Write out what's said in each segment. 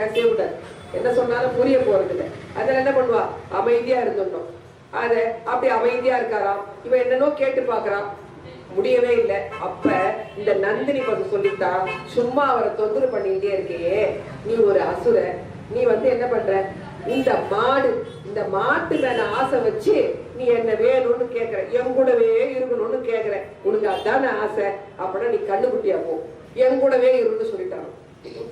பேசவே கூடாது. என்ன சொன்னாலும் புரிய போறது இல்லை அதில் என்ன பண்ணுவா? அமைதியா இருந்துட்டோம் அத அப்படி அமைதியா இருக்காராம். இவன் என்னன்னோ கேட்டு பாக்குறான் முடியவே இல்லை. அப்ப இந்த நந்தினி பசு சொல்லித்தான் சும்மா அவரை தொந்தரவு பண்ணிக்கிட்டே இருக்கையே. நீ ஒரு அசுர. நீ வந்து என்ன பண்ற? இந்த மாடு இந்த மாட்டு மேல ஆசை வச்சு நீ என்ன வேணும்னு கேக்குற. என் கூடவே இருக்கணும்னு கேக்குற. உனக்கு அதான ஆசை? அப்படின்னா நீ கண்ணுக்குட்டியா போ. என் கூடவே இருன்னு சொல்லிட்டான்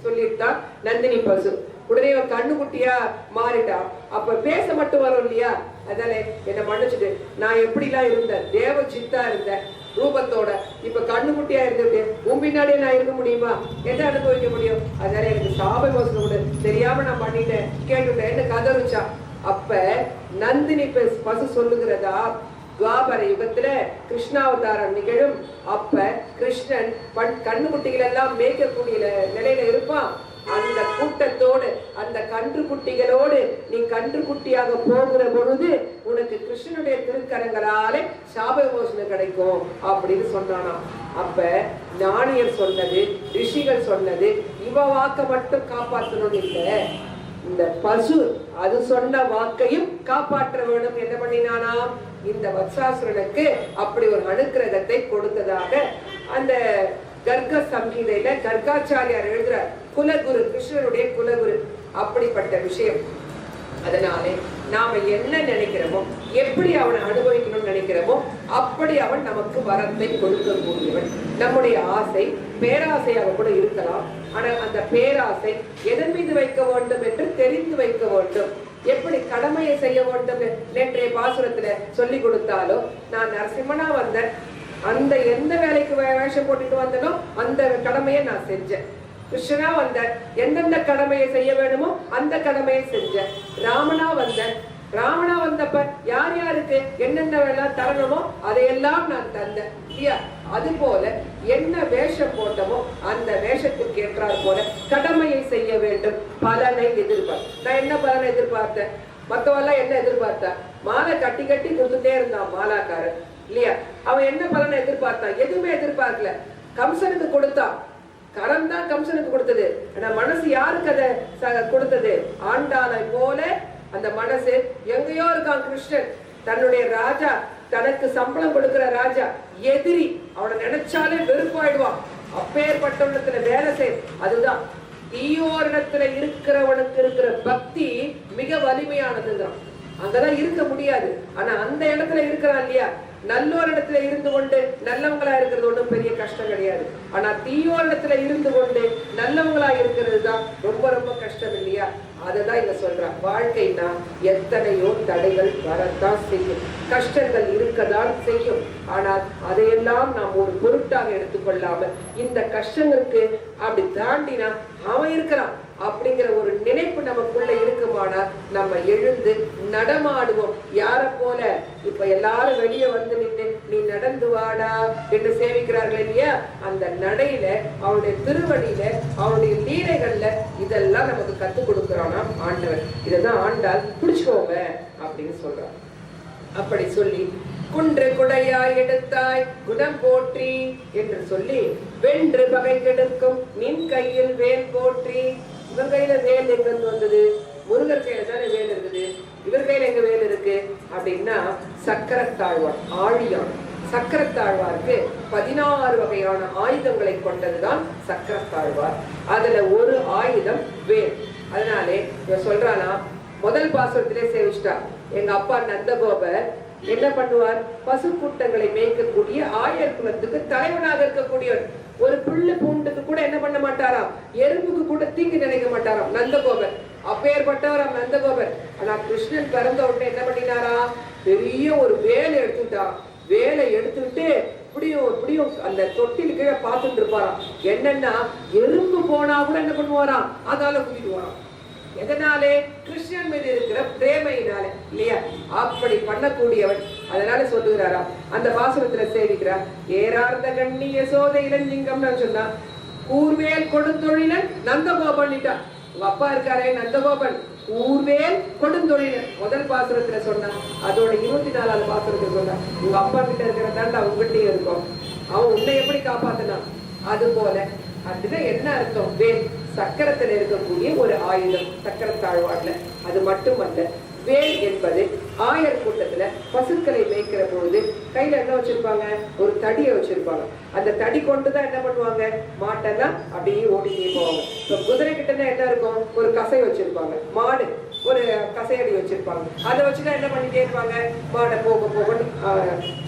சொல்லிட்டான் நந்தினி பசு. உடனே அவன் கண்ணுக்குட்டியா மாறிட்டா. அப்ப பேச மட்டும் வரும் இல்லையா? அதனால என்ன மன்னிச்சுட்டு நான் எப்படிலாம் இருந்தேன்? தேவ சித்தா இருந்தேன் ரூபத்தோட. இப்ப கண்ணுக்குட்டியா இருந்துட்டு உன் பின்னாடியே நான் இருக்க முடியுமா? என்ன அனுபவிக்க முடியும்? அதனால எனக்கு சாப யோசனை விடு தெரியாம நான் பண்ணிட்டேன். கேட்டுட்டேன். என்ன கதறுச்சா? அப்ப நந்தினி பசு சொல்லுகிறதா? துவாபர யுகத்துல கிருஷ்ணாவதாரம் நிகழும். அப்ப கிருஷ்ணன் பண் கண்ணுக்குட்டிகள் எல்லாம் மேய்க்கக்கூடிய நிலையில இருப்பான். அந்த கூட்டத்தோடு அந்த கன்று குட்டிகளோடு நீ கன்று குட்டியாக போகிற பொழுது உனக்கு கிருஷ்ணனுடைய திருக்கரங்களாலே சாப விமோசனம் கிடைக்கும் அப்படின்னு சொன்னானாம். அப்ப ஞானியர் சொன்னது ரிஷிகள் சொன்னது இவ வாக்க மட்டும் காப்பாற்றணும்னு இல்லை. இந்த பசு அது சொன்ன வாக்கையும் காப்பாற்ற வேண்டும். என்ன பண்ணினானாம்? இந்த வத்சாசுரனுக்கு அப்படி ஒரு அனுக்கிரகத்தை கொடுத்ததாக அந்த கர்க்க சங்கீதையில கர்காச்சாரியார் எழுதுறார். குலகுரு கிருஷ்ணனுடைய குலகுரு அப்படிப்பட்ட விஷயம். அதனாலே நாம என்ன நினைக்கிறோமோ எப்படி அவனை அனுபவிக்கணும்னு நினைக்கிறோமோ அப்படி அவன் நமக்கு வரத்தை கொடுக்கக்கூடியவன். நம்முடைய ஆசை பேராசையாக கூட இருக்கலாம். ஆனால் அந்த பேராசை எதன் மீது வைக்க வேண்டும் என்று தெரிந்து வைக்க வேண்டும். எப்படி கடமையை செய்ய வேண்டும் நேற்றைய பாசுரத்துல சொல்லி கொடுத்தாலோ நான் நரசிம்மனா வந்தேன். அந்த எந்த வேலைக்கு வேஷம் போட்டுட்டு வந்தனோ அந்த கடமையை நான் செஞ்சேன். கிருஷ்ணனா வந்த எந்தெந்த கடமையை செய்ய வேணுமோ அந்த கடமையை செஞ்சேன். ராமனா வந்தேன். ராவணா வந்தப்ப யார் யாருக்கு என்னென்ன தரணுமோ அதையெல்லாம் நான் தந்தேன். இல்லையா? அது போல என்ன வேஷம் போட்டமோ அந்த வேஷத்துக்கு ஏற்றாற் போல கடமையை செய்ய வேண்டும். பலனை எதிர்பார்த்து நான் என்ன பலனை எதிர்பார்த்தேன்? மத்தவெல்லாம் என்ன எதிர்பார்த்தா? மாலை கட்டி கட்டி கொடுத்துட்டே இருந்தான் மாலாக்காரன். இல்லையா? அவன் என்ன பலனை எதிர்பார்த்தான்? எதுவுமே எதிர்பார்க்கல. கம்சனுக்கு கொடுத்தான். கரம் தான் கம்சனுக்கு கொடுத்தது. ஆனா மனசு யாருக்கு அதை ச- கொடுத்தது? ஆண்டாளை போல அந்த மனசு எங்கேயோ இருக்கான் கிருஷ்ணன். தன்னுடைய ராஜா தனக்கு சம்பளம் கொடுக்கிற ராஜா எதிரி. அவனை நினைச்சாலே வெறுப்பாயிடுவான். அப்பேற்பட்டவனத்துல வேலை செய். அதுதான் தீயோரணத்துல இருக்கிறவனுக்கு இருக்கிற பக்தி மிக வலிமையானதுங்கிறான். அங்கதான் இருக்க முடியாது. ஆனா அந்த இடத்துல இருக்கிறான் இல்லையா? நல்லோர் இடத்துல இருந்து கொண்டு நல்லவங்களா இருக்கிறது ஒன்றும் பெரிய கஷ்டம் கிடையாது. ஆனா தீயோர் இடத்துல இருந்து கொண்டு நல்லவங்களா இருக்கிறது தான் ரொம்ப ரொம்ப கஷ்டம் இல்லையா? அததான் இங்க சொல்றான் வாழ்க்கைனா எத்தனையோ தடைகள் வரத்தான் செய்யும். கஷ்டங்கள் இருக்கதான் செய்யும். ஆனால் அதையெல்லாம் நாம் ஒரு பொருட்டாக எடுத்துக்கொள்ளாமல் இந்த கஷ்டங்களுக்கு அப்படி தாண்டினா அவன் இருக்கிறான். அப்படிங்கிற ஒரு நினைப்பு நமக்குள்ள இருக்குமானா நம்ம எழுந்து நடமாடுவோம். யார போல? இப்ப எல்லாரும் வெளியே வந்து நின்று நீ நடந்து வாடா என்று சேவிக்கிறார்கள் இல்லையா? அந்த நடையில அவனுடைய திருவடியில அவனுடைய லீலைகள்ல இதெல்லாம் நமக்கு கத்துக் கொடுக்கிறானா ஆண்டவர். இதைதான் ஆண்டால் பிடிச்சுக்கோங்க அப்படின்னு சொல்றான் அப்படி சொல்லி குன்று குடையாய் எடுத்தாய் குணம் போற்றி என்று சொல்லி வென்று பகை கெடுக்கும் நின் கையில் வேல் போற்றி இவர் கையில வேல் எங்க இருந்து வந்தது? முருகர் கையில தானே வேல் இருக்குது. இவர் கையில எங்க வேல் இருக்கு? அப்படின்னா சக்கரத்தாழ்வார் ஆழியான் சக்கரத்தாழ்வாருக்கு பதினாறு வகையான ஆயுதங்களை கொண்டதுதான் சக்கரத்தாழ்வார். அதுல ஒரு ஆயுதம் வேல். அதனாலே இவன் சொல்றானா முதல் பாசுரத்திலே சேவிச்சிட்டா. எங்க அப்பா நந்தகோபர் என்ன பண்ணுவார்? பசு கூட்டங்களை மேய்க்கக்கூடிய ஆயர் குலத்துக்கு தலைவனாக இருக்கக்கூடியவர். ஒரு புல்லு பூண்டுக்கு கூட என்ன பண்ண மாட்டாராம்? எறும்புக்கு கூட தீங்கு நினைக்க மாட்டாராம். நந்தகோபர். அப்பேற்பட்டவராம் நந்தகோபர். ஆனா கிருஷ்ணன் பிறந்த உடனே என்ன பண்ணினாரா? பெரிய ஒரு வேலை எடுத்துட்டான் வேலை எடுத்துட்டு இப்படியும் இப்படியும் அந்த தொட்டில் கீழே பார்த்துட்டு இருப்பாராம். என்னன்னா எறும்பு போனா கூட என்ன பண்ணுவாராம்? அதால கூட்டிட்டு வரான் எதனாலே? கிருஷ்ணன் மீது இருக்கிற பிரேமையினாலே. இல்லையா? அப்படி பண்ணக்கூடியவன் அதனால சொல்லுகிறாரா அந்த பாசுரத்துல சேவிக்கிறார் ஏறார்ந்த கண்ணிய சோத இளஞ்சிங்கம்னு சொன்னா கூர்வேல் கொடுந்தொழிலன் நந்தகோபன் உங்க அப்பா இருக்காரே நந்தகோபன். கூர்வேல் கொடுந்தொழிலன். முதல் பாசுரத்துல சொன்னா அதோட இருபத்தி நாலாவது பாசுரத்துல சொன்னா உங்க அப்பா கிட்ட இருக்கிற தாண்டா உங்ககிட்டயும் இருக்கும். அவன் உன்னை எப்படி காப்பாத்தினான்? அது போல அதுல என்ன அர்த்தம்? வேல் சக்கரத்துல இருக்கக்கூடிய ஒரு ஆயுதம் சக்கர சக்கரத்தாழ்வாடுல அது மட்டுமல்ல வேல் என்பது ஆயர் கூட்டத்துல பசுக்களை மேய்க்கிற பொழுது கையில என்ன வச்சிருப்பாங்க? ஒரு தடியை வச்சிருப்பாங்க. அந்த தடி கொண்டு தான் என்ன பண்ணுவாங்க? மாட்டை தான் அப்படியே ஓடிட்டே போவாங்க. இப்போ குதிரை கிட்ட என்ன இருக்கும்? ஒரு கசை வச்சிருப்பாங்க. மாடு ஒரு கசையடி வச்சிருப்பாங்க. அதை வச்சுதான் என்ன பண்ணிட்டே இருப்பாங்க? மாடை போக போகன்னு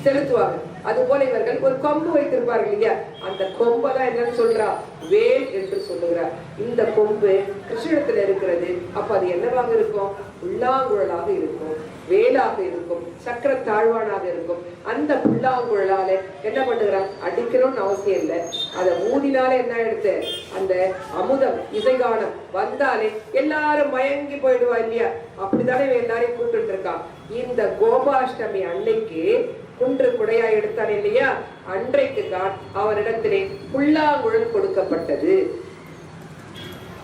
செலுத்துவாங்க. அது போல இவர்கள் ஒரு கொம்பு வைத்திருப்பார்கள் இல்லையா? அந்த கொம்பை தான் என்னன்னு சொல்றா? வேல் என்று சொல்லுகிறார். இந்த கொம்பு கிருஷ்ணத்துல இருக்கிறது. அப்ப அது என்னவாக இருக்கும்? புல்லாங்குழலாக இருக்கும் வேலாக இருக்கும் சக்கர தாழ்வானாக இருக்கும். அந்த புல்லாங்குழலால என்ன பண்ணுகிறான் அடிக்கணும்னு அவசியம் இல்லை. அதை ஊதினாலே என்ன எடுத்து அந்த அமுதம் இசைகானம் வந்தாலே எல்லாரும் மயங்கி போயிடுவா இல்லையா? அப்படித்தானே எல்லாரையும் கூப்பிட்டு இருக்கான் இந்த கோபாஷ்டமி அன்னைக்கு குன்று குடையா எடுத்தான் இல்லையா? அன்றைக்கு தான் அவரிடத்திலே புல்லாங்குழல் கொடுக்கப்பட்டது.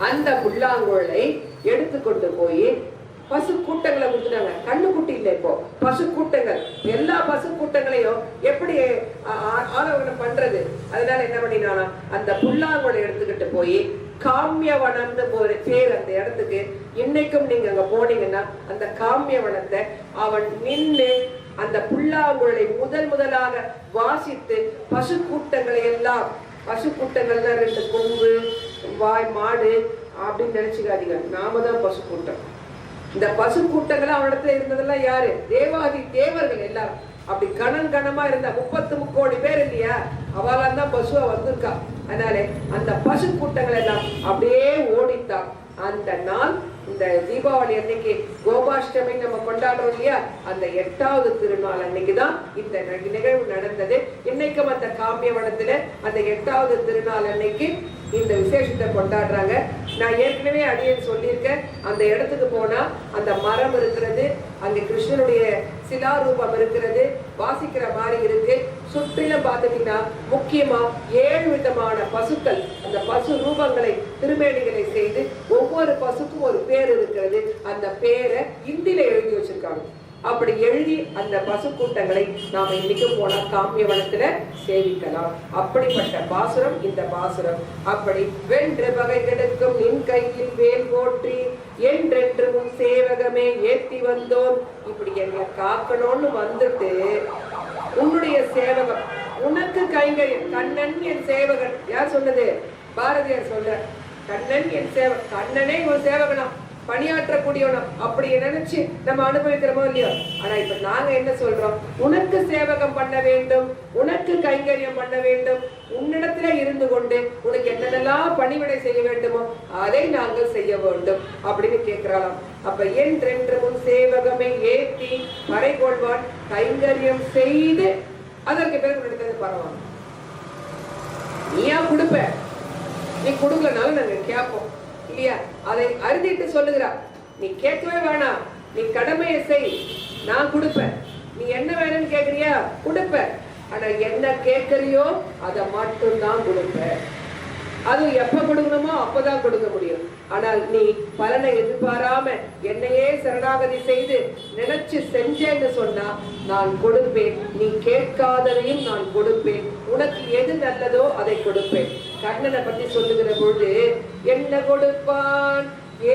அந்த புல்லாங்குழலை எடுத்துக்கொண்டு போய் பசு கூட்டங்களை கொடுத்துட்டாங்க கண்ணு குட்டி இல்லை இப்போ. பசு கூட்டங்கள் எல்லா பசு கூட்டங்களையும் எப்படி ஆ- ஆ- பண்றது? அதனால என்ன பண்ணினானா அந்த புல்லாங்குழலை எடுத்துக்கிட்டு போய் காமியவனம்னு போற பேர் அந்த இடத்துக்கு இன்னைக்கும் நீங்க அங்க போனீங்கன்னா அந்த காமியவனத்தை அவன் நின்னு அந்த புல்லாங்குழலை முதல் முதலாக வாசித்து பசு கூட்டங்களை எல்லாம் பசு கூட்டங்கள்லாம் ரெண்டு கொம்பு வாய் மாடு அப்படின்னு நினைச்சுக்காதீங்க. நாம தான் பசு கூட்டம் இந்த பசு கூட்டங்கள் அவனிடத்துல இருந்ததெல்லாம் யாரு? தேவாதி தேவர்கள் எல்லாரும் அப்படி கணன் கணமா இருந்த முப்பத்து முக்கோடி பேர் இல்லையா? அவளாம் தான் பசுவா வந்திருக்கா. அதனாலே அந்த பசு கூட்டங்கள் எல்லாம் அப்படியே ஓடித்தான் அந்த நாள் இந்த தீபாவளி அன்னைக்கு கோபாஷ்டமி நம்ம கொண்டாடுறோம் இல்லையா? அந்த எட்டாவது திருநாள் அன்னைக்கு தான் இந்த நிகழ்வு நடந்தது. இன்னைக்கும் அந்த காமியவனத்துல அந்த எட்டாவது திருநாள் அன்னைக்கு இந்த விசேஷத்தை கொண்டாடுறாங்க. நான் ஏற்கனவே அடியேன் சொல்லியிருக்கேன். அந்த இடத்துக்கு போனா அந்த மரம் இருக்கிறது அங்கே கிருஷ்ணனுடைய சிலாரூபம் இருக்கிறது வாசிக்கிற மாதிரி இருக்கு. சுற்றிலும் பார்த்துட்டீங்கன்னா முக்கியமா ஏழு விதமான பசுக்கள். அந்த பசு ரூபங்களை திருமேனிகளை செய்து ஒவ்வொரு பசுக்கும் ஒரு பேர் இருக்கிறது. அந்த பேரை இந்தியில எழுதி வச்சிருக்காங்க. அப்படி எழுதி அந்த பசு கூட்டங்களை இன்னைக்கு போனால் போனா காமியவனத்துல சேவிக்கலாம். அப்படிப்பட்ட பாசுரம் இந்த பாசுரம். அப்படி வென்று பகை கெடுக்கும் நின் கையில் வேல் போற்றி என்றென்றும் சேவகமே ஏத்தி வந்தோம். இப்படி என்னை காக்கணும்னு வந்துட்டு உன்னுடைய சேவகம் உனக்கு கைகள் கண்ணன் என் சேவகன். யார் சொன்னது? பாரதியார் சொல்ற கண்ணன் என் சேவன் கண்ணனே உன் சேவகனா? பணியாற்றக்கூடியவனும் அப்படி நினைச்சு நம்ம அனுபவிக்கிறோமோ இல்லையோ? ஆனா இப்ப நாங்க என்ன சொல்றோம்? உனக்கு சேவகம் பண்ண வேண்டும் உனக்கு கைங்கரியம் பண்ண வேண்டும் உன்னிடத்துல இருந்து கொண்டு உனக்கு என்னென்னலாம் பணிவிடை செய்ய வேண்டுமோ அதை நாங்கள் செய்ய வேண்டும் அப்படின்னு கேட்கிறாளாம் அப்ப என்றென்று சேவகமே ஏற்றி மறை கொள்வான் கைங்கரியம் செய்து அதற்கு பிறகு உன்னிடத்துல பரவாயில்ல. நீயா கொடுப்ப. நீ கொடுக்கலனாலும் நாங்க கேட்போம். சொல்லிய அதை அறுதிட்டு சொல்லுகிறார் நீ கேட்கவே வேணாம். நீ கடமையை செய். நான் கொடுப்பேன். நீ என்ன வேணும்னு கேக்குறியா கொடுப்ப ஆனா என்ன கேட்கறியோ அதை மட்டும்தான் கொடுப்பேன். அது எப்ப கொடுக்கணுமோ அப்பதான் கொடுக்க முடியும். ஆனால் நீ பலனை எதிர்பாராம என்னையே சரணாகதி செய்து நினைச்சு செஞ்சேன்னு சொன்னா நான் கொடுப்பேன். நீ கேட்காததையும் நான் கொடுப்பேன். உனக்கு எது நல்லதோ அதை கொடுப்பேன். கண்ணனை பத்தி சொல்லுகிற பொழுது என்ன கொடுப்பான்?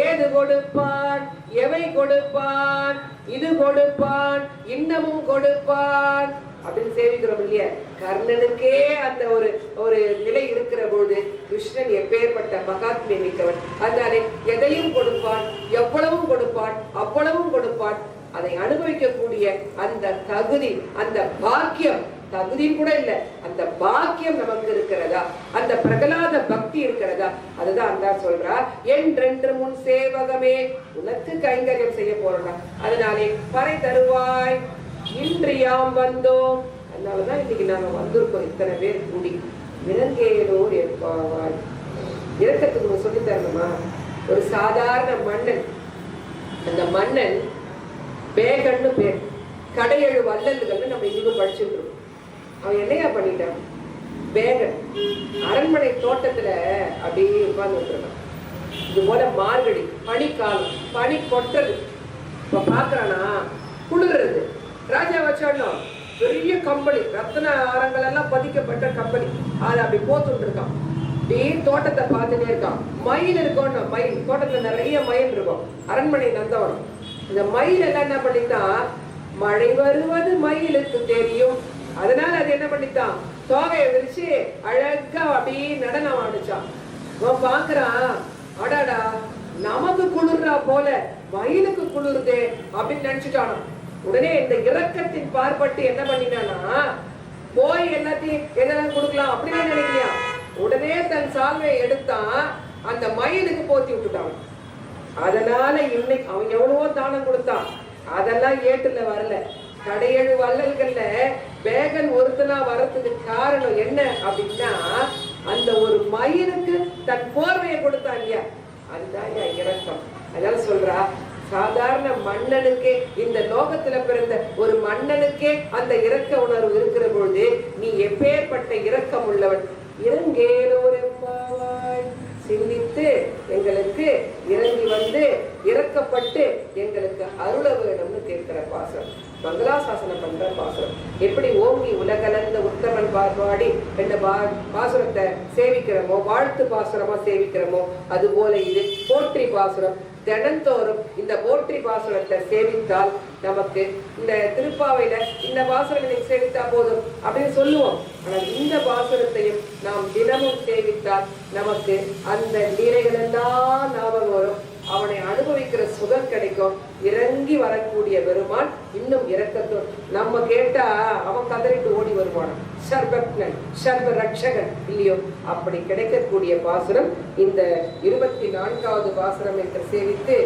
ஏது கொடுப்பான்? எவை கொடுப்பான்? இது கொடுப்பான். இன்னமும் கொடுப்பான். அப்படின்னு சேவிக்கிறோம் இல்லையா? கர்ணனுக்கே அந்த ஒரு ஒரு நிலை இருக்கிற பொழுது கிருஷ்ணன் எப்பேற்பட்ட மகாத்மிய மிக்கவன் அதனாலே எதையும் கொடுப்பான் எவ்வளவும் கொடுப்பான் அவ்வளவும் கொடுப்பான் அதை அனுபவிக்கக்கூடிய அந்த தகுதி அந்த பாக்கியம் தகுதி கூட இல்லை அந்த பாக்கியம் நமக்கு இருக்கிறதா? அந்த பிரகலாத பக்தி இருக்கிறதா? அதுதான் அந்த சொல்றா என்றென்று முன் சேவகமே உனக்கு கைங்கரியம் செய்ய போறோம்னா அதனாலே பறை தருவாய் இன்று யாம் வந்தோம். அதனாலதான் இன்னைக்கு நாங்க வந்திருக்கோம் இத்தனை பேர் கூடி. விலங்கேலோர் ஏற்பாவாய் இறக்கத்துக்கு நம்ம சொல்லி தரணுமா? ஒரு சாதாரண மன்னன். அந்த மன்னன் பேகன்னு பேர். கடையெழு வல்லல்கள்னு நம்ம இன்னும் படிச்சுட்டு இருக்கோம் அவன் என்னையா பண்ணிட்டான்? பேகன். அரண்மனை தோட்டத்துல அப்படியே உட்கார்ந்துருக்கான் இது போல மார்கழி பனிக்காலம் பனி கொட்டுறது. இப்ப பாக்குறானா குளிர்றது. ராஜா வச்சாலும் பெரிய கம்பளி ரத்தன ஆரங்கள் எல்லாம் பதிக்கப்பட்ட கம்பளி அதை அப்படி போத்துட்டு இருக்கான் அப்படியே தோட்டத்தை பார்த்துட்டே இருக்கான். மயில் இருக்கணும் மயில். தோட்டத்துல நிறைய மயில் இருக்கும். அரண்மனை நந்தவனம். இந்த மயில் எல்லாம் என்ன பண்ணித்தான் மழை வருவது மயிலுக்கு தெரியும். அதனால அது என்ன பண்ணித்தான் தோகையை விரிச்சு அழகா அப்படியே நடனம் ஆடிச்சான். அவன் பாக்குறான் அடாடா நமக்கு குளிர்றா போல மயிலுக்கு குளிருதே அப்படின்னு நினைச்சுட்டானோ. உடனே இந்த இரக்கத்தின் பார்ப்பட்டு என்ன பண்ணினானா போய் எல்லாத்தையும் என்ன கொடுக்கலாம் அப்படின்னு நினைக்கிறியா உடனே தன் சால்வையை எடுத்தான் அந்த மயிலுக்கு போத்தி விட்டுட்டான். அதனால இன்னைக்கு அவன் எவ்வளவோ தானம் கொடுத்தான். அதெல்லாம் ஏட்டுல வரல. கடையழு வள்ளல்கள்ல வேகன் ஒருத்தனா வர்றதுக்கு காரணம் என்ன அப்படின்னா அந்த ஒரு மயிலுக்கு தன் போர்வையை கொடுத்தான் இல்லையா? அதுதான் இறக்கம் அதனால சொல்றா சாதாரண மன்னனுக்கே இந்த லோகத்துல பிறந்த ஒரு மன்னனுக்கே அந்த இரக்க உணர்வு இருக்கிற பொழுது நீ எப்பேற்பட்ட இரக்கம் உள்ளவன்? இறங்கேலோர் எம்பாவாய் சிந்தித்து எங்களுக்கு இறங்கி வந்து இறக்கப்பட்டு எங்களுக்கு அருள வேணும்னு கேட்கிற பாசம். மங்களாசாசனம் பண்ற பாசுரம் எப்படி ஓங்கி உலகலந்த உத்தமன் பாடி என்ற பா பாசுரத்தை சேவிக்கிறோமோ வாழ்த்து பாசுரமா சேவிக்கிறோமோ அது போல இது போற்றி பாசுரம். தினந்தோறும் இந்த போற்றி பாசுரத்தை சேவித்தால் நமக்கு இந்த திருப்பாவையில இந்த பாசுரம் இன்னைக்கு சேவித்தா போதும் அப்படின்னு சொல்லுவோம். ஆனால் இந்த பாசுரத்தையும் நாம் தினமும் சேவித்தால் நமக்கு அந்த லீலைகள் எல்லாம் ஞாபகம் வரும். அவனை அனுபவிக்கிற சுகம் கிடைக்கும். இறங்கி வரக்கூடிய பெருமான் இன்னும் இறக்கத்தோடு நம்ம கேட்டா அவன் கதறிட்டு ஓடி வருவான் சர்வக்னன் சர்வ ரட்சகன் இல்லையோ? அப்படி கிடைக்கக்கூடிய பாசுரம் இந்த இருபத்தி நான்காவது பாசுரம் என்று சேவித்து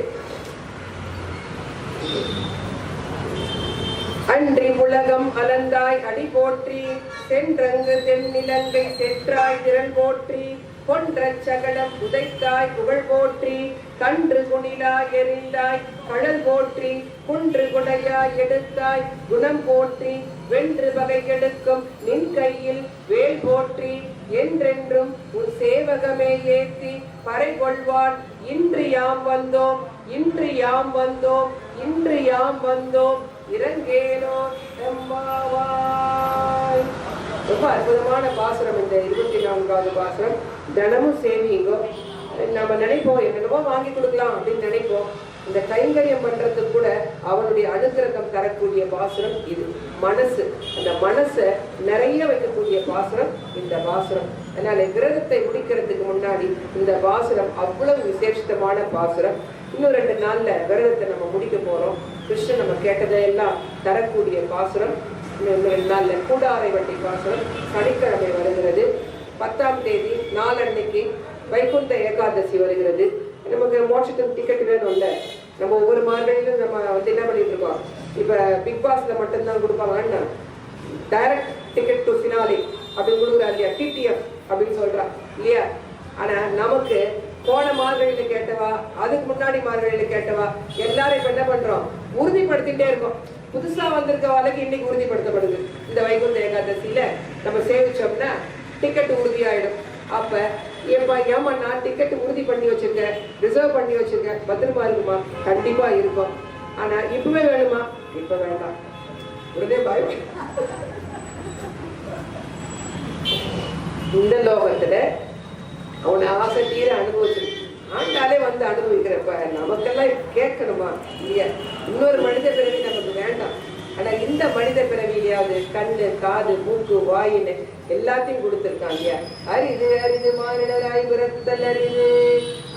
அன்றி உலகம் அலந்தாய் அடி போற்றி சென்றங்கு தென்னிலங்கை செற்றாய் திரள் போற்றி கொன்ற சகலம் உதைத்தாய் புகழ் போற்றி கன்று குணிலாய் எறிந்தாய் கடல் போற்றி குன்று குடையாய் எடுத்தாய் குணம் போற்றி வென்று வகை எடுக்கும் நின் கையில் வேல் போற்றி என்றென்றும் உன் சேவகமே ஏத்தி பறை கொள்வான். இன்று யாம் வந்தோம் இன்று யாம் வந்தோம் இன்று யாம் வந்தோம் இறங்கேனோ எம்மாவாய் ரொம்ப அற்புதமான பாசுரம் இந்த இருபத்தி நான்காவது பாசுரம். தினமும் சேவிங்கோ நம்ம நினைப்போம் என்னென்னமோ வாங்கி கொடுக்கலாம் அப்படின்னு நினைப்போம். இந்த கைங்கரியம் பண்றது கூட அவனுடைய அனுகிரகம் தரக்கூடிய பாசுரம் இது. மனசு. அந்த மனசை நிறைய வைக்கக்கூடிய பாசுரம் இந்த பாசுரம். அதனால கிரகத்தை முடிக்கிறதுக்கு முன்னாடி இந்த பாசுரம் அவ்வளவு விசேஷமான பாசுரம். இன்னும் ரெண்டு நாள்ல விரதத்தை நம்ம முடிக்க போறோம். கிருஷ்ணன் நம்ம கேட்டதையெல்லாம் தரக்கூடிய பாசுரம். இன்னும் ரெண்டு நாள்ல கூடாரை வட்டி பாசுரம். சனிக்கிழமை வருகிறது. பத்தாம் தேதி நாளன்னைக்கு வைகுண்ட ஏகாதசி வருகிறது. நமக்கு மோட்சத்துக்கு டிக்கெட் வேணும்ல நம்ம ஒவ்வொரு மார்கழியிலும் நம்ம வந்து என்ன பண்ணிட்டு இருக்கோம்? இப்ப பிக் பாஸ்ல மட்டும்தான் கொடுப்பாங்க. டைரக்ட் டிக்கெட் டு ஃபினாலி அப்படின்னு கொடுக்குறா இல்லையா? டிடிஎஃப் அப்படின்னு சொல்றா இல்லையா? ஆனா நமக்கு போன மார்கழியில கேட்டவா? அதுக்கு முன்னாடி மார்கழியில கேட்டவா? எல்லாரும் இப்ப என்ன பண்றோம்? உறுதிப்படுத்திட்டே இருக்கோம். புதுசா வந்திருக்க வாழ்க்கை இன்னைக்கு உறுதிப்படுத்தப்படுது. இந்த வைகுண்ட ஏகாதசியில நம்ம சேவிச்சோம்னா டிக்கெட் உறுதியாயிடும். அப்ப ஏப்பா ஏமா நான் டிக்கெட் உறுதி பண்ணி வச்சிருக்கேன் ரிசர்வ் பண்ணி வச்சிருக்கேன் பத்திரமா இருக்குமா? கண்டிப்பா இருக்கும். ஆனா இப்பவே வேணுமா? இப்ப வேண்டாம். உடனே பயம். இந்த லோகத்துல அவனை ஆசை தீர அனுபவிச்சு ஆண்டாலே வந்து அனுபவிக்கிறப்ப நமக்கெல்லாம் கேட்கணுமா? இல்லையா? இன்னொரு மனித ஆனா இந்த மனித பிறவிலையாவது கண்ணு காது மூக்கு வாயின்னு எல்லாத்தையும் கொடுத்துருக்காங்க இல்லையா? அரிது அரிது மாறிடராய் பிறத்தல் அரிது.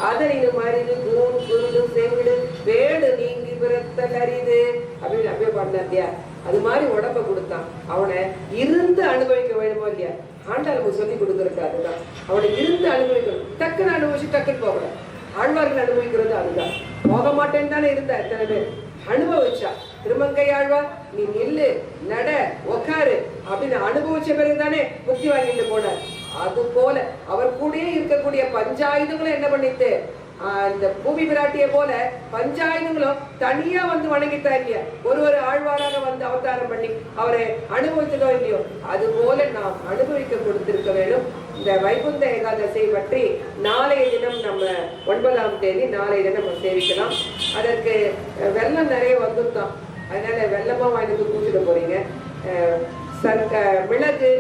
அதனினு மரிது கூன் குருடு செவிடு வேடு நீங்கி பிறத்தல் அரிது. அப்படின்னு அப்படியே பண்ணார் இல்லையா? அது மாதிரி உடம்ப கொடுத்தான். அவனை இருந்து அனுபவிக்க வேணுமோ இல்லையா? ஆண்டாளுக்கு சொல்லி கொடுக்கறது அதுதான். அவனை இருந்து அனுபவிக்கணும் டக்குன்னு அனுபவிச்சு டக்குன்னு போகணும் ஆழ்வார்கள் அனுபவிக்கிறது அதுதான். போக மாட்டேன்னு தானே இருந்தா எத்தனை பேர். அனுபவிச்சா திருமங்கை நீ நில்லு நட உக்காரு அப்படின்னு அனுபவிச்ச பிறகுதானே புத்தி வாங்கிட்டு போனார். அது போல அவர் கூடயே இருக்கக்கூடிய பஞ்சாயுதங்களும் என்ன பண்ணிட்டு இந்த பூமி பிராட்டியை போல பஞ்சாயுதங்களும் தனியா வந்து வணங்கிட்டா இல்லையா? ஒரு ஒரு ஆழ்வாராக வந்து அவதாரம் பண்ணி அவரை அனுபவிச்சதோ இல்லையோ? அது போல நாம் அனுபவிக்க கொடுத்திருக்க வேண்டும். இந்த வைகுந்த ஏகாதசியை பற்றி நாளைய தினம் நம்ம ஒன்பதாம் தேதி நாளைய தினம் நம்ம சேவிக்கலாம். அதற்கு வெள்ளம் நிறைய வந்துருந்தோம். அதனால வெள்ளமா வாங்கிட்டு கூட்டிட்டு போறீங்க. சர்க்க மிளகு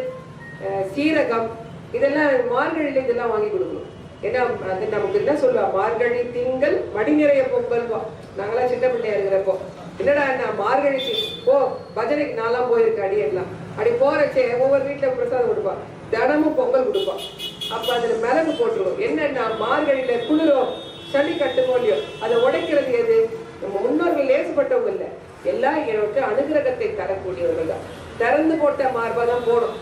சீரகம் இதெல்லாம் மார்கழியில இதெல்லாம் வாங்கி கொடுக்கணும். ஏன்னா அது நமக்கு என்ன சொல்லுவா? மார்கழி திங்கள் மடி நிறைய பொங்கல்வா நாங்களாம் சின்ன பிள்ளையா இருக்கிறப்போ. என்னடா நான் மார்கழி தி- போ பஜனைக்கு நான்லாம் போயிருக்கேன் அடியெல்லாம் அப்படி போறச்சே ஒவ்வொரு வீட்டுல பிரசாதம் கொடுப்பான் தினமும் பொங்கல் கொடுப்பான் அப்ப அதுல மிளகு போட்டுருவோம். என்னன்னா மார்கழியில குளிரும். சளி கட்டுமோ இல்லையோ அதை உடைக்கிறது எது? நம்ம முன்னோர்கள் லேசுப்பட்டவங்க இல்லை. எல்லாம் இவருக்கு அனுகிரகத்தை தரக்கூடியவர்கள் தான். திறந்து போட்ட மார்பா தான் போடும்.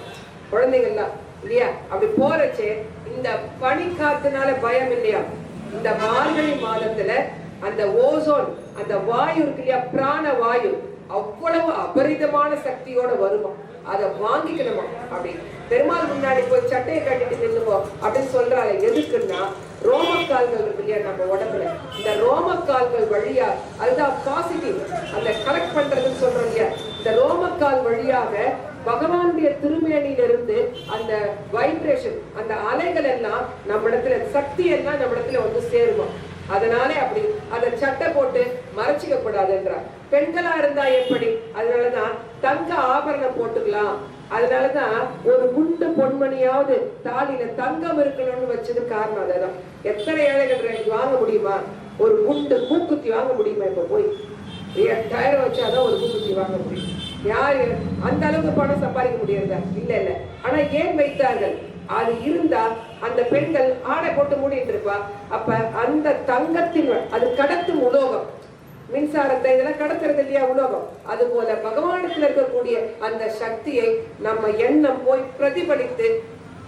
குழந்தைங்கள்லாம் இல்லையா? அப்படி போறச்சே இந்த பனிக்காத்துனால பயம் இல்லையா? இந்த மார்கழி மாதத்துல அந்த ஓசோன் அந்த வாயு இருக்கு இல்லையா? பிராண வாயு அவ்வளவு அபரிதமான சக்தியோட வருமா? அதை வாங்கிக்கணுமா? அப்படின்னு பெருமாள் முன்னாடி போய் சட்டையை கட்டிட்டு நின்னுவோம் அப்படின்னு சொல்றாங்க எதுக்குன்னா ரோமக்கால்கள் இருக்கு இல்லையா நம்ம உடம்புல? இந்த ரோமக்கால்கள் வழியா அதுதான் பாசிட்டிவ் அந்த கலெக்ட் பண்றதுன்னு சொல்றோம் இல்லையா? இந்த ரோமக்கால் வழியாக பகவானுடைய திருமேனியிலிருந்து அந்த வைப்ரேஷன் அந்த அலைகள் எல்லாம் நம்ம இடத்துல சக்தி எல்லாம் நம்ம இடத்துல வந்து சேருமா அதனாலே அப்படி அதை சட்டை போட்டு மறைச்சிக்க கூடாதுன்றார் பெண்களா இருந்தா எப்படி? அதனாலதான் தங்க ஆபரணம் போட்டுக்கலாம். அதனாலதான் ஒரு குண்டு பொன்மணியாவது தாலியில தங்கம் இருக்கணும்னு வச்சது காரணம் அதுதான். எத்தனை ஏழைகள் வாங்க முடியுமா? ஒரு குண்டு மூக்குத்தி வாங்க முடியுமா இப்ப போய்? எட்டாயிரம் வச்சாதான் ஒரு மூக்குத்தி வாங்க முடியும். யாரு? அந்த அளவுக்கு பணம் சம்பாதிக்க முடியாது இல்ல இல்ல. ஆனா ஏன் வைத்தார்கள்? அது இருந்தா அந்த பெண்கள் ஆடை போட்டு மூடிட்டு இருப்பா. அப்ப அந்த தங்கத்தின் அது கடத்தும் உலோகம். மின்சாரத்தை இதெல்லாம் கடத்துறது இல்லையா உலோகம்? அது போல பகவானத்துல இருக்கக்கூடிய அந்த சக்தியை நம்ம எண்ணம் போய் பிரதிபலித்து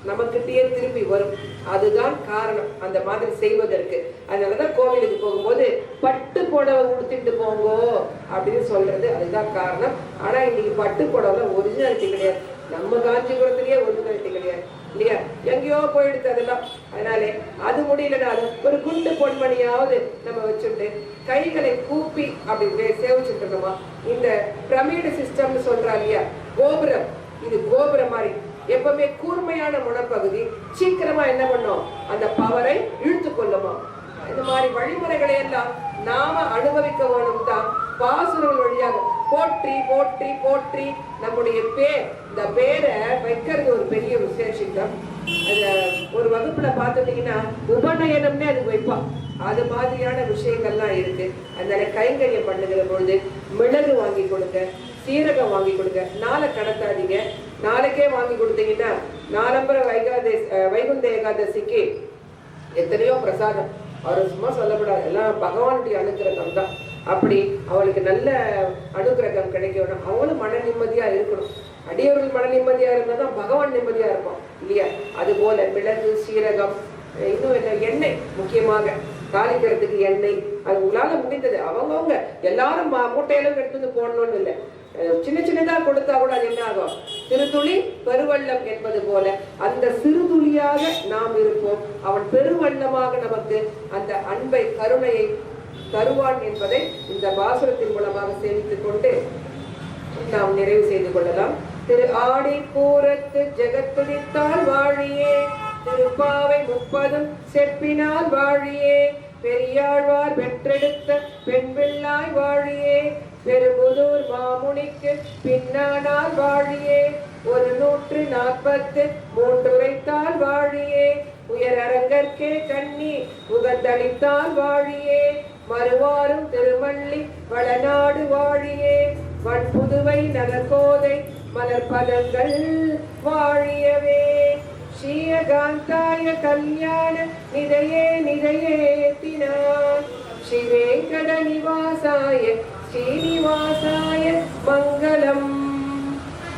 நமக்கிட்டேயே திரும்பி வரும். அதுதான் காரணம். அந்த மாதிரி செய்வதற்கு. அதனாலதான் கோவிலுக்கு போகும்போது பட்டு புடவை உடுத்திட்டு போங்கோ அப்படின்னு சொல்றது அதுதான் காரணம். ஆனா இன்னைக்கு பட்டு புடவை ஒரிஜினாலிட்டி கிடையாது. நம்ம காஞ்சிபுரத்திலேயே ஒரிஜினாலிட்டி கிடையாது. இல்லையா? எங்கேயோ போயிடுது அதெல்லாம். அதனாலே அது முடியலன்னா அது ஒரு குண்டு பொன்மணியாவது நம்ம வச்சுட்டு கைகளை கூப்பி அப்படி சேவிச்சுட்டு இருக்கோமா? இந்த பிரமிடு சிஸ்டம்னு சொல்றா இல்லையா? கோபுரம். இது கோபுரம் மாதிரி. எப்பவுமே கூர்மையான முனப்பகுதி. சீக்கிரமா என்ன பண்ணும்? அந்த பவரை இழுத்து கொள்ளுமா? இந்த மாதிரி வழிமுறைகளை எல்லாம் நாம அனுபவிக்க வேணும் தான் பாசுரங்கள் வழியாக போற்றி போற்றி போற்றி நம்முடைய பேர் இந்த பேரை வைக்கிறது ஒரு பெரிய விசேஷம் ஒரு வகுப்புல பார்த்துட்டீங்கன்னா உபநயனம்னே அது வைப்பான். அது மாதிரியான விஷயங்கள்லாம் இருக்கு. அதனால கைங்கரியம் பண்ணுகிற பொழுது மிளகு வாங்கி கொடுங்க சீரகம் வாங்கி கொடுங்க. நாளை கடத்தாதீங்க. நாளைக்கே வாங்கி கொடுத்தீங்கன்னா நாலம்பரம் வைகாதேசி வைகுந்த ஏகாதசிக்கு எத்தனையோ பிரசாதம். அவர் சும்மா சொல்லக்கூடாது எல்லாம் பகவானுடைய அனுகிரகம் தான். அப்படி அவளுக்கு நல்ல அனுகிரகம் கிடைக்கணும். அவளும் மன நிம்மதியாக இருக்கணும். அடியவர்கள் மன நிம்மதியாக இருந்தால் தான் பகவான் நிம்மதியாக இருப்பான். இல்லையா? அதுபோல் மிளகு சீரகம் இன்னும் என்ன? எண்ணெய் முக்கியமாக. தாளிக்கிறதுக்கு எண்ணெய். அது உங்களால் முடிந்தது. அவங்கவுங்க எல்லாரும் ம- மூட்டையெல்லாம் எடுத்து வந்து போடணும்னு இல்லை. சின்ன சின்னதா கொடுத்தா கூட அது என்ன ஆகும்? சிறுதுளி பெருவள்ளம் என்பது போல அந்த சிறுதுளியாக நாம் இருப்போம். அவன் பெருவள்ளமாக நமக்கு அந்த அன்பை கருணையை தருவான் என்பதை இந்த பாசுரத்தின் மூலமாக சேமித்துக் கொண்டு நாம் நிறைவு செய்து கொள்ளலாம். திரு ஆடி பூரத்து ஜெகத்துடித்தால் வாழியே. திருப்பாவை முப்பதும் செப்பினால் வாழியே. பெரியாழ்வார் பெற்றெடுத்த பெண் பிள்ளாய் வாழியே. பெருமுதூர் மாமுனிக்கு பின்னானால் வாழியே ஒரு நூற்று நாற்பத்து மூன்று வைத்தால் வாழியே. உயரரங்கற்கே கண்ணி உகந்தளித்தால் வாழியே. மறுவாரும் திருமல்லி வளநாடு வாழியே. வன்புதுவை நகர்கோதை மலர்பதங்கள் வாழியவே. ஸ்ரீயகாந்தாய கல்யாண நிதையே நிதையேத்தினார். ஸ்ரீ வெங்கட நிவாசாய ஸ்ரீனிவாசாய மங்களம்.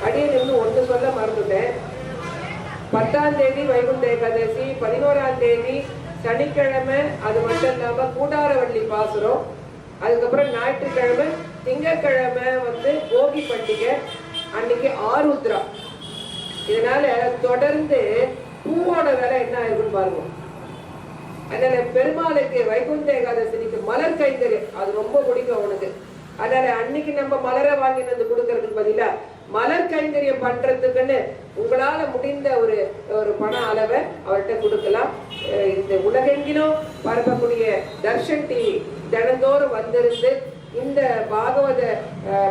அடியே ஒன்று சொல்ல மறந்துட்டேன். பத்தாம் தேதி வைகுண்ட ஏகாதசி பதினோராம் தேதி சனிக்கிழமை அது மட்டும் இல்லாம கூடாரவள்ளி பாசுரம். அதுக்கப்புறம் ஞாயிற்றுக்கிழமை திங்கக்கிழமை வந்து போகி பண்டிகை அன்னைக்கு ஆருத்ரா. இதனால தொடர்ந்து பூவோட விலை என்ன ஆயிருக்குன்னு பாருங்க. அதனால பெருமாளுக்கு வைகுண்ட ஏகாதசிக்கு மலர் கைங்கரியம் அது ரொம்ப பிடிக்கும் அவனுக்கு. அதனால அன்னைக்கு நம்ம மலரை வாங்கிட்டு வந்து கொடுக்கறதுக்கு பதிலா மலர் கைங்கரியம் பண்றதுக்குன்னு உங்களால முடிந்த ஒரு ஒரு பண அளவை அவர்கிட்ட கொடுக்கலாம். இந்த உலகெங்கிலும் பரப்பக்கூடிய தர்ஷன் டிவி தினந்தோறும் வந்திருந்து இந்த பாகவத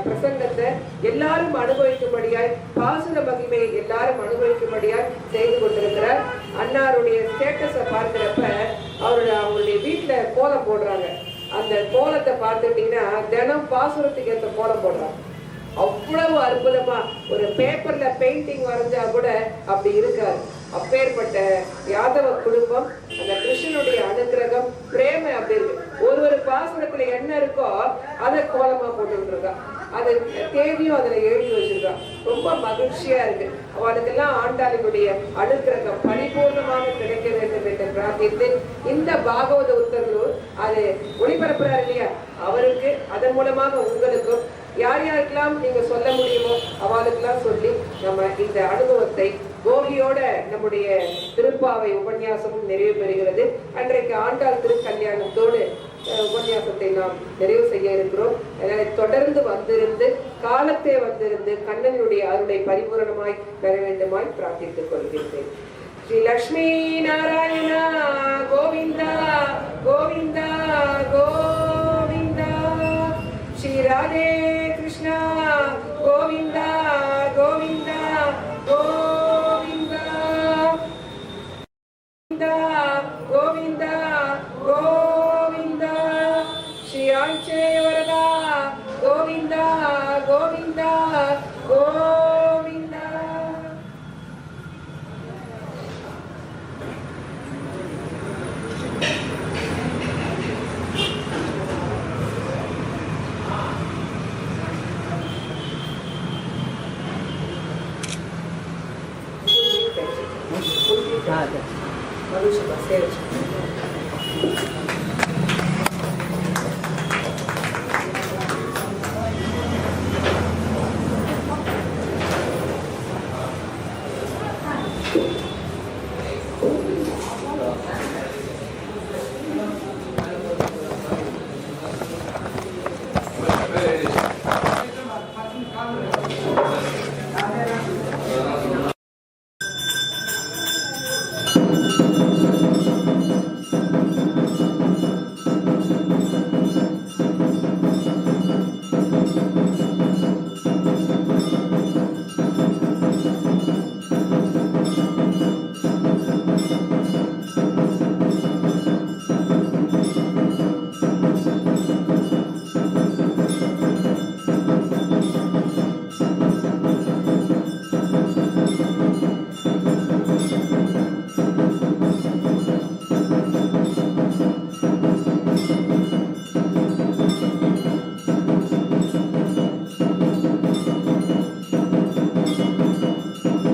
பிரசங்கத்தை எல்லாரும் அனுபவிக்கும்படியாய் பாசுர மகிமையை எல்லாரும் அனுபவிக்கும்படியாய் செய்து கொண்டிருக்கிறார். அன்னாருடைய ஸ்டேட்டஸை பார்க்கிறப்ப அவருடைய அவங்களுடைய வீட்டில் கோலம் போடுறாங்க. அந்த கோலத்தை பார்த்துட்டீங்கன்னா தினம் பாசுரத்துக்கு ஏற்ற கோலம் போடுறாங்க. அவ்வளவு அற்புதமா ஒரு பேப்பர்ல பெயிண்டிங் வரைஞ்சா கூட அப்படி இருக்காது. அப்பேற்பட்ட யாதவ குடும்பம் அந்த கிருஷ்ணனுடைய அனுக்கிரகம் பிரேம அப்படி இருக்கு. ஒரு ஒரு பாசுரத்துல என்ன இருக்கோ அதை கோலமா போட்டு இருக்கா. அது தேதியும் அதுல எழுதி வச்சிருக்கா. ரொம்ப மகிழ்ச்சியா இருக்கு. அவளுக்கெல்லாம் ஆண்டாளினுடைய அனுகிரகம் பரிபூர்ணமாக கிடைக்க வேண்டும் என்று பிரார்த்தித்து இந்த பாகவத உத்தரவு அது ஒளிபரப்புறாரு இல்லையா? அவருக்கு அதன் மூலமாக உங்களுக்கும் யார் யாருக்கெல்லாம் நீங்க சொல்ல முடியுமோ அவளுக்கெல்லாம் சொல்லி நம்ம இந்த அனுபவத்தை கோகியோட நம்முடைய திருப்பாவை உபன்யாசமும் நிறைவு பெறுகிறது. அன்றைக்கு ஆண்டாள் திருக்கல்யாணத்தோடு உபன்யாசத்தை நாம் நிறைவு செய்ய இருக்கிறோம். தொடர்ந்து வந்திருந்து காலத்தை வந்திருந்து கண்ணனுடைய அருளை பரிபூரணமாய் பெற வேண்டுமாய் பிரார்த்தித்துக் கொள்கின்றேன். ஸ்ரீ லக்ஷ்மி நாராயணா கோவிந்தா கோவிந்தா கோவிந்தா. ஸ்ரீ ராதே கிருஷ்ணா கோவிந்தா கோவிந்தா. கோவிந்தா கோவிந்தா. Oh.